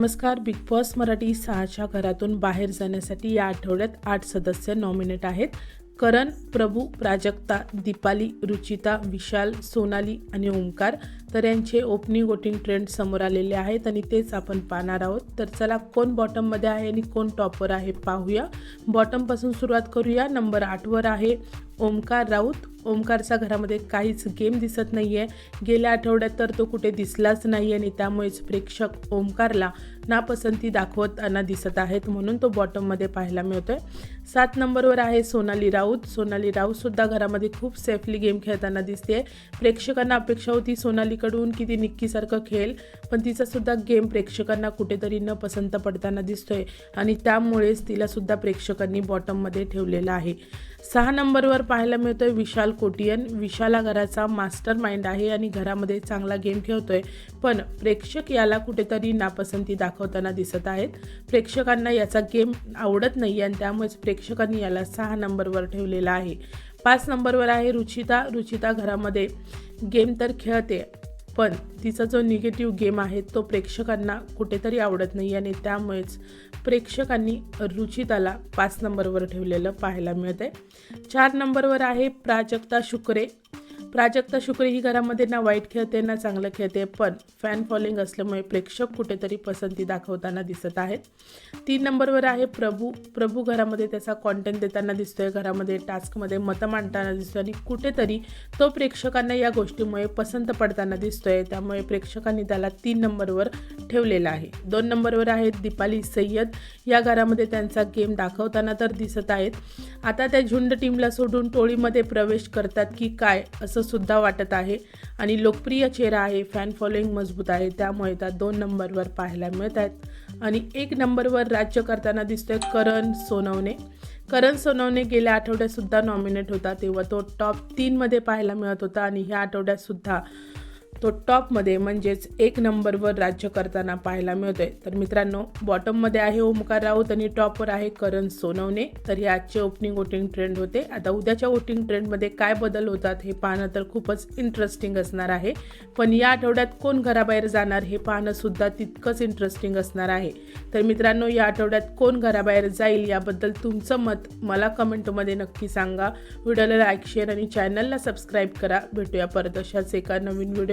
नमस्कार big boss Marathi सहाच्या घरातून बाहेर जाण्यासाठी या आठवड्यात आठ सदस्य नॉमिनेट आहेत. करण प्रभू प्राजक्ता दीपाली रुचिता विशाल सोनाली आणि ओंकार. तर यांचे ओपनिंग वोटिंग ट्रेंड समोर आलेले आहेत आणि तेच आपण पाहणार आहोत. तर चला कोण बॉटममध्ये आहे आणि कोण टॉपर आहे पाहूया. बॉटमपासून सुरुवात करूया. नंबर आठवर आहे ओमकार राऊत. ओमकारचा घरामध्ये काहीच गेम दिसत नाही आहे गेल्या आठवड्यात तर तो कुठे दिसलाच नाही आणि त्यामुळेच प्रेक्षक ओमकारला नापसंती दाखवताना दिसत आहेत म्हणून तो बॉटममध्ये पाहायला मिळतोय. सात नंबरवर आहे सोनाली राऊत. सोनाली राऊतसुद्धा घरामध्ये खूप सेफली गेम खेळताना दिसते प्रेक्षकांना अपेक्षा होती सोनालीकडून की ती निक्कीसारखं खेळेल पण तिचासुद्धा गेम प्रेक्षकांना कुठेतरी न पसंत पडताना दिसतोय आणि त्यामुळेच तिलासुद्धा प्रेक्षकांनी बॉटममध्ये ठेवलेलं आहे. सहा नंबरवर पाहायला मिळतोय विशाल कोटियन विशाला घराचा मास्टर माइंड आहे आणि घरामध्ये चांगला गेम खेळतोय. पण प्रेक्षक याला कुठेतरी नापसंती दाखवताना दिसत आहेत. प्रेक्षकांना याचा गेम आवडत नाही आणि त्यामुळेच प्रेक्षकांनी याला सहा नंबरवर ठेवलेला आहे. पाच नंबरवर आहे रुचिता. रुचिता घरामध्ये गेम तर खेळते पण तिचा जो निगेटिव्ह गेम आहे तो प्रेक्षकांना कुठेतरी आवडत नाही आणि त्यामुळेच प्रेक्षकांनी रुचिताला पाच नंबरवर ठेवलेलं पाहायला मिळतंय. चार नंबरवर आहे प्राजक्ता शुक्रे. प्राजक्ता शुक्र ही घरामध्ये ना वाईट खेळते ना चांगलं खेळते पण फॅन फॉलोइंग असल्यामुळे प्रेक्षक कुठेतरी पसंती दाखवताना दिसत आहेत. तीन नंबरवर आहे प्रभू. प्रभू घरामध्ये त्याचा कॉन्टेंट देताना दिसतोय घरामध्ये टास्कमध्ये मतं मांडताना दिसतोय आणि कुठेतरी तो प्रेक्षकांना या गोष्टीमुळे पसंत पडताना दिसतोय. त्यामुळे प्रेक्षकांनी त्याला तीन नंबरवर ठेवलेला आहे. दोन नंबरवर आहेत दीपाली सय्यद. या घरामध्ये त्यांचा गेम दाखवताना तर दिसत आहेत. आता त्या झुंड टीमला सोडून टोळीमध्ये प्रवेश करतात की काय असं सुद्धा वाटत आहे. आणि लोकप्रिय चेहरा आहे फॅन फॉलोईंग मजबूत आहे. त्यामुळे त्या दोन नंबरवर पाहायला मिळत आहेत. आणि एक नंबरवर राज्य करताना दिसतोय करण सोनवणे. करण सोनवणे गेल्या आठवड्यात सुद्धा नॉमिनेट होता. तेव्हा तो टॉप तीनमध्ये पाहायला मिळत होता. आणि ह्या आठवड्यात सुद्धा तो टॉपमध्ये म्हणजेच एक नंबरवर राज्य करताना पाहायला मिळतोय. तर मित्रांनो बॉटममध्ये आहे ओमकार राऊत आणि टॉपवर आहे करण सोनवणे. तर हे आजचे ओपनिंग वोटिंग ट्रेंड होते. आता उद्याच्या वोटिंग ट्रेंडमध्ये काय बदल होतात हे पाहणं तर खूपच इंटरेस्टिंग असणार आहे. पण या आठवड्यात कोण घराबाहेर जाणार हे पाहणं सुद्धा तितकंच इंटरेस्टिंग असणार आहे. तर मित्रांनो या आठवड्यात कोण घराबाहेर जाईल याबद्दल तुमचं मत मला कमेंटमध्ये नक्की सांगा. व्हिडिओला लाईक शेअर आणि चॅनलला सबस्क्राईब करा. भेटूया परत अशाच एका नवीन